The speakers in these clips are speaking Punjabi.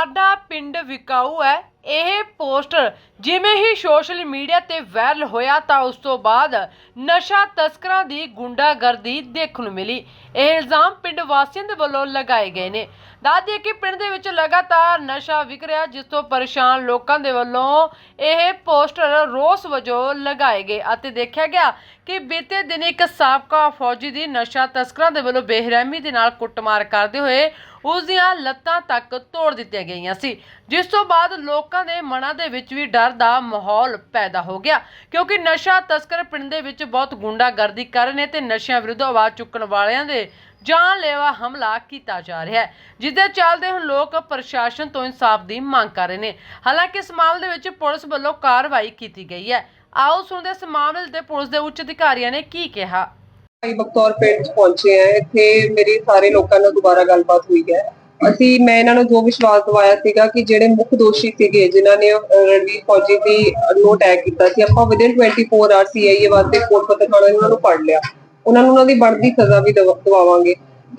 ਸਾਡਾ ਪਿੰਡ ਵਿਕਾਊ ਹੈ। ਇਹ ਪੋਸਟਰ ਜਿਵੇਂ ਹੀ ਸੋਸ਼ਲ ਮੀਡੀਆ ਤੇ ਵਾਇਰਲ ਹੋਇਆ ਤਾਂ ਉਸ ਤੋਂ ਬਾਅਦ ਨਸ਼ਾ ਤਸਕਰਾਂ ਦੀ ਗੁੰਡਾਗਰਦੀ ਦੇਖਣ ਨੂੰ ਮਿਲੀ। ਇਹ ਇਲਜ਼ਾਮ ਪਿੰਡ ਵਾਸੀਆਂ ਦੇ ਵੱਲੋਂ ਲਗਾਏ ਗਏ ਨੇ। ਦੱਸ ਕਿ ਪਿੰਡ ਦੇ ਵਿੱਚ ਲਗਾਤਾਰ ਨਸ਼ਾ ਵਿਕ ਰਿਹਾ, ਜਿਸ ਤੋਂ ਪਰੇਸ਼ਾਨ ਲੋਕਾਂ ਦੇ ਵੱਲੋਂ ਇਹ ਪੋਸਟਰ ਰੋਸ ਵਜੋਂ ਲਗਾਏ ਗਏ ਅਤੇ ਦੇਖਿਆ ਗਿਆ ਕਿ ਬੀਤੇ ਦਿਨ ਇੱਕ ਸਾਬਕਾ ਫੌਜੀ ਦੀ ਨਸ਼ਾ ਤਸਕਰਾਂ ਦੇ ਵੱਲੋਂ ਬੇਰਹਿਮੀ ਦੇ ਨਾਲ ਕੁੱਟਮਾਰ ਕਰਦੇ ਹੋਏ ਉਸ ਦੀਆਂ ਲੱਤਾਂ ਤੱਕ ਤੋੜ ਦਿੱਤੀਆਂ ਗਈਆਂ ਸੀ। ਜਿਸ ਤੋਂ ਬਾਅਦ ਲੋਕ ਦੇ ਮਨਾਂ ਦੇ ਵਿੱਚ ਵੀ ਡਰ ਦਾ ਮਾਹੌਲ ਪੈਦਾ ਹੋ ਗਿਆ। ਕਿਉਂਕਿ ਨਸ਼ਾ ਤਸਕਰ ਪਿੰਡ ਦੇ ਵਿੱਚ ਬਹੁਤ ਗੁੰਡਾਗਰਦੀ ਕਰ ਰਹੇ ਨੇ ਤੇ ਨਸ਼ਿਆਂ ਵਿਰੁੱਧ ਆਵਾਜ਼ ਚੁੱਕਣ ਵਾਲਿਆਂ ਦੇ ਜਾਨਲੇਵਾ ਹਮਲਾ ਕੀਤਾ ਜਾ ਰਿਹਾ ਹੈ ਜਿਸ ਦੇ ਚੱਲਦੇ ਹੁਣ ਲੋਕ ਪ੍ਰਸ਼ਾਸਨ ਤੋਂ ਇਨਸਾਫ ਦੀ ਮੰਗ ਕਰ ਰਹੇ ਨੇ। ਹਾਲਾਂਕਿ ਇਸ ਮਾਮਲੇ ਦੇ ਵਿੱਚ ਪੁਲਿਸ ਵੱਲੋਂ ਕਾਰਵਾਈ ਕੀਤੀ ਗਈ ਹੈ। ਆਓ ਸੁਣਦੇ ਇਸ ਮਾਮਲੇ ਤੇ ਪੁਲਿਸ ਦੇ ਉੱਚ ਅਧਿਕਾਰੀਆਂ ਨੇ ਕੀ ਕਿਹਾ। ਭਾਈ ਬਖਤੌਰ ਪਿੰਡ ਪਹੁੰਚੇ ਆ। ਇੱਥੇ ਮੇਰੇ ਸਾਰੇ ਲੋਕਾਂ ਨਾਲ ਦੁਬਾਰਾ ਗੱਲਬਾਤ ਹੋਈ ਹੈ। ਅਸੀਂ, ਮੈਂ ਇਹਨਾਂ ਨੂੰ ਜੋ ਵਿਸ਼ਵਾਸ ਦਿਵਾਇਆ ਸੀਗਾ ਕਿ ਜਿਹੜੇ ਮੁੱਖ ਦੋਸ਼ੀ ਸੀਗੇ, ਜਿਨ੍ਹਾਂ ਨੇ ਰਣਵੀਰ ਫੌਜੀ ਦੀ ਨੂੰ ਅਟੈਕ ਕੀਤਾ ਸੀ, ਆਪਾਂ ਵਿਦਿਨ 24 ਆਰ ਸੀਆਈਏ ਵਾਸਤੇ ਕੋਰਟ ਪੱਤਰਖਾਨਾ ਉਹਨਾਂ ਨੂੰ ਫੜ ਲਿਆ। ਉਹਨਾਂ ਨੂੰ ਉਹਨਾਂ ਦੀ ਬਣਦੀ ਸਜ਼ਾ ਵੀ ਦਵਾ-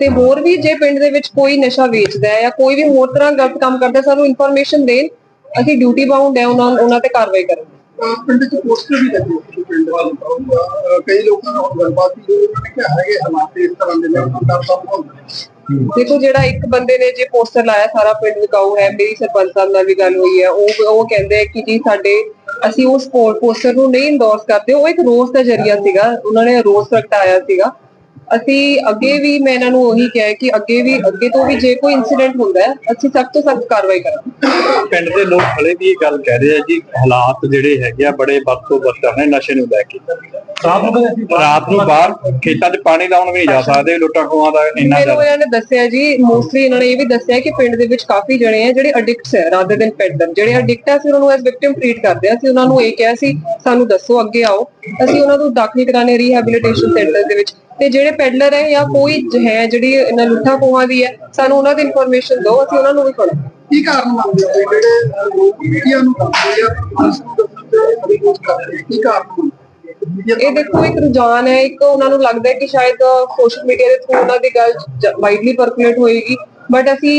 ਤੇ ਹੋਰ ਵੀ ਜੇ ਪਿੰਡ ਦੇ ਵਿੱਚ ਕੋਈ ਨਸ਼ਾ ਵੇਚਦਾ ਹੈ ਜਾਂ ਕੋਈ ਵੀ ਹੋਰ ਤਰ੍ਹਾਂ ਗਲਤ ਕੰਮ ਕਰਦਾ, ਸਾਨੂੰ ਇਨਫੋਰਮੇਸ਼ਨ ਦੇਣ, ਅਸੀਂ ਡਿਊਟੀ ਬਾਉਂਡ ਹੈ, ਉਹਨਾਂ ਉਹਨਾਂ ਤੇ ਕਾਰਵਾਈ ਕਰਾਂਗੇ। ਪਿੰਡ ਚ ਪੋਸਟਰ ਵੀ ਲੱਗੇ ਪਿੰਡ ਵੱਲ ਕਈ ਲੋਕਾਂ ਨਾਲ ਗੱਲਬਾਤ ਕੀਤੀ ਉਹਨਾਂ ਨੇ ਕਿਹਾ ਹੈ ਹਾਲਾਤ ਇਸ ਤਰ੍ਹਾਂ ਦੇ ਨੇ ਉਹਨਾਂ ਦਾ ਦੇਖੋ, ਜਿਹੜਾ ਇੱਕ ਬੰਦੇ ਨੇ ਜੇ ਪੋਸਟਰ ਲਾਇਆ ਸਾਰਾ ਪਿੰਡ ਵਿਕਾਊ ਹੈ ਮੇਰੀ ਸਰਪੰਚ ਸਾਹਿਬ ਨਾਲ ਵੀ ਗੱਲ ਹੋਈ ਹੈ। ਉਹ ਉਹ ਕਹਿੰਦੇ ਆ ਕਿ ਜੀ ਸਾਡੇ, ਅਸੀਂ ਉਸ ਪੋਸਟਰ ਨੂੰ ਨਹੀਂ ਇੰਡੋਰਸ ਕਰਦੇ, ਉਹ ਇੱਕ ਰੋਸ ਦਾ ਜਰੀਆ ਸੀਗਾ। ਉਹਨਾਂ ਨੇ ਰੋਸ ਪ੍ਰਗਟਾਇਆ ਸੀਗਾ। ਅਸੀਂ ਅੱਗੇ ਵੀ ਮੈਂ ਇਹਨਾਂ ਨੂੰ ਉਹੀ ਕਿਹਾ ਕਿ ਅੱਗੇ ਵੀ ਅੱਗੇ ਤੋਂ ਵੀ ਜੇ ਕੋਈ ਇਨਸੀਡੈਂਟ ਹੁੰਦਾ ਹੈ ਅਸੀਂ ਸਖਤ ਤੋਂ ਸਖਤ ਕਾਰਵਾਈ ਕਰਾਂਗੇ। ਪਿੰਡ ਦੇ ਲੋਕ ਹਲੇ ਵੀ ਇਹ ਗੱਲ ਕਹਿ ਰਹੇ ਆ ਜੀ ਹਾਲਾਤ ਜਿਹੜੇ ਹੈਗੇ ਆ ਬੜੇ ਬਦਤੋ ਬਦਤਰ ਨੇ ਨਸ਼ੇ ਨੂੰ ਲੈ ਕੇ। ਰਾਤ ਨੂੰ ਰਾਤ ਨੂੰ ਬਾਹਰ ਖੇਤਾਂ 'ਚ ਪਾਣੀ ਲਾਉਣ ਵੀ ਨਹੀਂ ਜਾ ਸਕਦੇ ਲੁੱਟਾਂ ਖੋਹਾਂ ਦਾ ਇੰਨਾ ਮੈਨੂੰ ਜ਼ਿਆਦਾ। ਇਹਨਾਂ ਨੇ ਦੱਸਿਆ ਜੀ ਮੋਸਟਲੀ ਇਹਨਾਂ ਨੇ ਇਹ ਵੀ ਦੱਸਿਆ ਕਿ ਪਿੰਡ ਦੇ ਵਿੱਚ ਕਾਫੀ ਜਣੇ ਆ ਜਿਹੜੇ ਅਡਿਕਟਸ ਹੈ ਰਾਦਰ ਦਿਨ ਪੈਡਲਰ ਜਿਹੜੇ ਅਡਿਕਟ ਆ ਅਸੀਂ ਉਹਨਾਂ ਨੂੰ ਐਸ ਵਿਕਟਿਮ ਟ੍ਰੀਟ ਕਰਦੇ ਆ। ਅਸੀਂ ਉਹਨਾਂ ਨੂੰ ਇਹ ਕਿਹਾ ਸੀ ਸਾਨੂੰ ਦੱਸੋ ਅੱਗੇ ਆਓ। ਅਸੀਂ ਉਹਨਾਂ ਨੂੰ ਦਾਖਲ ਕਰਾਣੇ ਰੀਹੈਬਿਲਿਟੇਸ਼ਨ ਸੈਂਟਰ ਦੇ ਵਿੱਚ ਤੇ ਜਿਹੜੇ ਪੈਡਲਰ ਹੈ ਜਾਂ ਕੋਈ ਹੈ ਜਿਹੜੀ ਇਹਨਾਂ ਲੁੱਟਾਂ ਖੋਹਾਂ ਦੀ ਹੈ ਸਾਨੂੰ ਉਹਨਾਂ ਦੀ ਇਨਫੋਰਮੇਸ਼ਨ ਦਿਓ ਅਸੀਂ ਉਹਨਾਂ ਨੂੰ ਵੀ ਫੜਾਂਗੇ ਕੀ ਕਾਰਨ ਮੰਨਦੇ ਹੋ? ਜਿਹੜੇ ਲੋਕ ਮੀਡੀਆ ਨੂੰ ਕਰਦੇ ਆ ਪੁਲਿਸ ਨੂੰ ਦੱਸਦੇ ਆ ਕਰਦੇ ਆ? ਕੀ ਕਾਰਨ ਇਹ ਦੇਖੋ ਇੱਕ ਰੁਝਾਨ ਹੈ ਇੱਕ ਉਹਨਾਂ ਨੂੰ ਲੱਗਦਾ ਹੈ ਕਿ ਸ਼ਾਇਦ ਸੋਸ਼ਲ ਮੀਡੀਆ ਦੇ ਥਰੂ ਉਹਨਾਂ ਦੀ ਗੱਲ ਵਾਈਡਲੀ ਪਰਕੂਲੇਟ ਹੋਏਗੀ। ਬਟ ਅਸੀਂ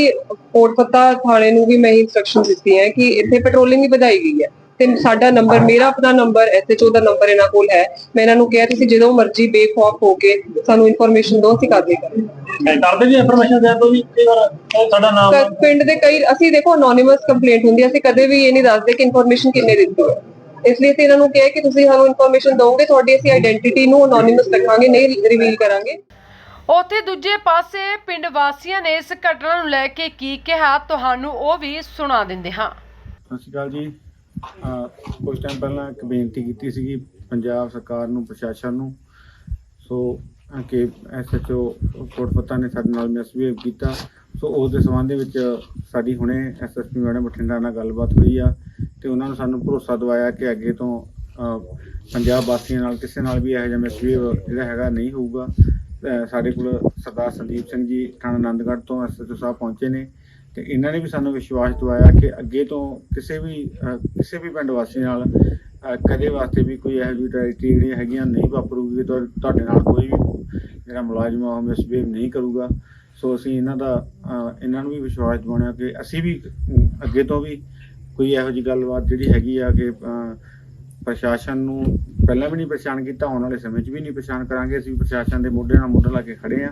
ਕੋਟ ਪੱਤਾ ਥਾਣੇ ਨੂੰ ਵੀ ਮੈਂ ਇਨਸਟਰਕਸ਼ਨ ਦਿੱਤੀ ਹੈ ਕਿ ਇੱਥੇ ਪੈਟਰੋਲਿੰਗ ਵੀ ਵਧਾਈ ਗਈ ਹੈ। ਤੇ ਸਾਡਾ ਨੰਬਰ ਮੇਰਾ ਆਪਣਾ ਨੰਬਰ ਐਸਐਚਓ ਦਾ ਨੰਬਰ ਇਹਨਾਂ ਕੋਲ ਹੈ। ਮੈਂ ਇਹਨਾਂ ਨੂੰ ਕਿਹਾ ਤੁਸੀਂ ਜਦੋਂ ਮਰਜ਼ੀ ਬੇਖੌਫ ਹੋ ਕੇ ਸਾਨੂੰ ਇਨਫੋਰਮੇਸ਼ਨ ਦਿਓ ਅਸੀਂ ਕਾਰਵਾਈ ਕਰਾਂਗੇ ਕਰਦੇ ਜੀ ਇਨਫੋਰਮੇਸ਼ਨ ਦੇ ਕਈ ਵਾਰ ਸਾਡਾ ਨਾਮ ਕ- ਪਿੰਡ ਦੇ ਕਈ ਅਸੀਂ ਦੇਖੋ ਅਨੋਨਿਮਸ ਕੰਪਲੇਂਟ ਹੁੰਦੀ ਹੈ ਅਸੀਂ ਕਦੇ ਵੀ ਇਹ ਨਹੀਂ ਦੱਸਦੇ ਕਿ ਇਨਫੋਰਮੇਸ਼ਨ ਕਿੰਨੇ ਦਿੱਤੀ ਹੈ। ਇਸ ਲਈ ਅਸੀਂ ਇਹਨਾਂ ਨੂੰ ਕਿਹਾ ਕਿ ਤੁਸੀਂ ਸਾਨੂੰ ਇਨਫੋਰਮੇਸ਼ਨ ਦਿਓਗੇ ਤੁਹਾਡੀ ਅਸੀਂ ਆਇਡੈਂਟੀਟੀ ਨੂੰ ਅਨੋਨਿਮਸ ਰੱਖਾਂਗੇ ਨਹੀਂ ਰਿਵੀਲ ਕਰਾਂਗੇ। ਉੱਥੇ ਦੂਜੇ ਪਾਸੇ ਪਿੰਡ ਵਾਸੀਆਂ ਨੇ ਇਸ ਘਟਨਾ ਨੂੰ ਲੈ ਕੇ ਕੀ ਕਿਹਾ ਤੁਹਾਨੂੰ ਉਹ ਵੀ ਸੁਣਾ ਦਿੰਦੇ ਹਾਂ। ਸਤਿ ਸ਼੍ਰੀ ਅਕਾਲ ਜੀ। ਕੁਝ ਟਾਈਮ ਪਹਿਲਾਂ ਇੱਕ ਬੇਨਤੀ ਕੀਤੀ ਸੀਗੀ ਪੰਜਾਬ ਸਰਕਾਰ ਨੂੰ, ਪ੍ਰਸ਼ਾਸਨ ਨੂੰ। ਸੋ, ਅਹ ਕਿ ਐਸਐਚਓ ਕੋਟਪਤਾ ਨੇ ਸਾਡੇ ਨਾਲ ਮਿਸਬੀਹੇਵ ਕੀਤਾ। ਸੋ ਉਸ ਦੇ ਸੰਬੰਧ ਦੇ ਵਿੱਚ ਸਾਡੀ ਹੁਣੇ ਐਸਐਸਪੀ ਮੈਡਮ ਬਠਿੰਡਾ ਨਾਲ ਗੱਲਬਾਤ ਹੋਈ ਆ ਤੇ ਉਹਨਾਂ ਨੂੰ ਸਾਨੂੰ ਭਰੋਸਾ ਦਿਵਾਇਆ ਕਿ ਅੱਗੇ ਤੋਂ ਪੰਜਾਬ ਵਾਸੀਆਂ ਨਾਲ, ਕਿਸੇ ਨਾਲ ਵੀ ਇਹੋ ਜਿਹਾ ਮਿਸਬੀਹੇਵ ਜਿਹੜਾ ਹੈਗਾ ਨਹੀਂ ਹੋਊਗਾ। ਸਾਡੇ ਕੋਲ ਸਰਦਾਰ ਸੰਦੀਪ ਸਿੰਘ ਜੀ ਥਾਣਾ ਆਨੰਦਗੜ੍ਹ ਤੋਂ ਐਸਐਚਓ ਸਾਹਿਬ ਪਹੁੰਚੇ ਨੇ। ਤੇ ਇਹਨਾਂ ਨੇ ਵੀ ਸਾਨੂੰ ਵਿਸ਼ਵਾਸ ਦਿਵਾਇਆ ਕਿ ਅੱਗੇ ਤੋਂ ਕਿਸੇ ਵੀ ਕਿਸੇ ਵੀ ਪਿੰਡ ਵਾਸੀ ਨਾਲ ਕਦੇ ਵਾਸਤੇ ਵੀ ਕੋਈ ਇਹੋ ਜਿਹੀ ਟ੍ਰੈਜਡੀ ਜਿਹੜੀਆਂ ਹੈਗੀਆਂ ਨਹੀਂ ਵਾਪਰੂਗੀ ਤੁਹਾ- ਤੁਹਾਡੇ ਨਾਲ ਕੋਈ ਵੀ ਜਿਹੜਾ ਮੁਲਾਜ਼ਮ ਆ ਉਹ ਮਿਸਬੀਹੇਵ ਨਹੀਂ ਕਰੂਗਾ। ਸੋ ਅਸੀਂ ਇਹਨਾਂ ਦਾ ਇਹਨਾਂ ਨੂੰ ਵੀ ਵਿਸ਼ਵਾਸ ਦਿਵਾਉਣਾ ਕਿ ਅਸੀਂ ਵੀ ਅੱਗੇ ਤੋਂ ਵੀ ਕੋਈ ਇਹੋ ਜਿਹੀ ਗੱਲਬਾਤ ਜਿਹੜੀ ਹੈਗੀ ਆ ਕਿ ਪ੍ਰਸ਼ਾਸਨ ਨੂੰ ਪਹਿਲਾਂ ਵੀ ਨਹੀਂ ਪਛਾਣ ਕੀਤਾ, ਆਉਣ ਵਾਲੇ ਸਮੇਂ 'ਚ ਵੀ ਨਹੀਂ ਪਛਾਣ ਕਰਾਂਗੇ। ਅਸੀਂ ਪ੍ਰਸ਼ਾਸਨ ਦੇ ਮੋਢੇ ਨਾਲ ਮੋਢਾ ਲਾ ਕੇ ਖੜੇ ਆ।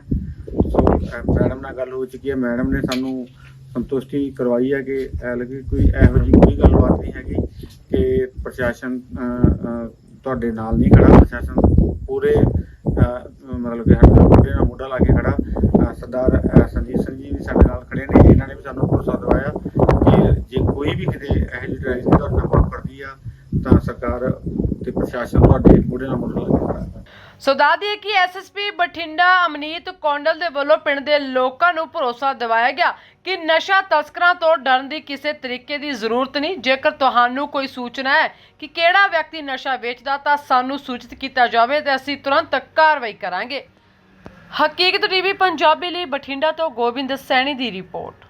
ਸੋ ਮੈਡਮ ਨਾਲ ਗੱਲ ਹੋ ਚੁੱਕੀ ਹੈ। ਮੈਡਮ ਨੇ ਸਾਨੂੰ ਸੰਤੁਸ਼ਟੀ ਕਰਵਾਈ ਹੈ ਕਿ ਹਾਲਾਂਕਿ ਕੋਈ ਇਹੋ ਜਿਹੀ ਕੋਈ ਗੱਲਬਾਤ ਨਹੀਂ ਹੈਗੀ ਕਿ ਪ੍ਰਸ਼ਾਸਨ ਤੁਹਾਡੇ ਨਾਲ ਨਹੀਂ ਖੜਾ। ਪ੍ਰਸ਼ਾਸਨ ਪੂਰੇ ਮਤਲਬ ਕਿ ਸਾਡੇ ਮੋਢੇ ਨਾਲ ਮੋਢਾ ਲਾ ਕੇ ਖੜਾ। ਸਰਦਾਰ ਸੰਜੀਤ ਸਿੰਘ ਜੀ ਵੀ ਸਾਡੇ ਨਾਲ ਖੜੇ ਨੇ। ਇਹਨਾਂ ਨੇ ਵੀ ਸਾਨੂੰ ਭਰੋਸਾ ਦਿਵਾਇਆ ਕਿ ਜੇ ਕੋਈ ਵੀ ਕਿਤੇ ਇਹੋ ਜਿਹੀ ਟ੍ਰੈਜਡੀ ਤੁਹਾਡੇ ਨਾਲ ਵਾਪਰਦੀ ਆ, ਤਾਂ ਸਰਕਾਰ ਤੇ ਪ੍ਰਸ਼ਾਸਨ ਤੁਹਾਡੇ ਮੋਢੇ ਨਾਲ ਮੋਢਾ ਲਾ ਕੇ ਖੜਾ ਹੈ। ਸੋ ਦੱਸ ਦਈਏ ਕਿ ਐਸਐਸਪੀ ਬਠਿੰਡਾ ਅਮਨੀਤ ਕੌਂਡਲ ਦੇ ਵੱਲੋਂ ਪਿੰਡ ਦੇ ਲੋਕਾਂ ਨੂੰ ਭਰੋਸਾ ਦਿਵਾਇਆ ਗਿਆ ਕਿ ਨਸ਼ਾ ਤਸਕਰਾਂ ਤੋਂ ਡਰਨ ਦੀ ਕਿਸੇ ਤਰੀਕੇ ਦੀ ਜ਼ਰੂਰਤ ਨਹੀਂ। ਜੇਕਰ ਤੁਹਾਨੂੰ ਕੋਈ ਸੂਚਨਾ ਹੈ ਕਿ ਕਿਹੜਾ ਵਿਅਕਤੀ ਨਸ਼ਾ ਵੇਚਦਾ ਤਾਂ ਸਾਨੂੰ ਸੂਚਿਤ ਕੀਤਾ ਜਾਵੇ ਤੇ ਅਸੀਂ ਤੁਰੰਤ ਕਾਰਵਾਈ ਕਰਾਂਗੇ। ਹਕੀਕਤ ਟੀਵੀ ਪੰਜਾਬੀ ਲਈ ਬਠਿੰਡਾ ਤੋਂ ਗੋਬਿੰਦ ਸੈਣੀ ਦੀ ਰਿਪੋਰਟ।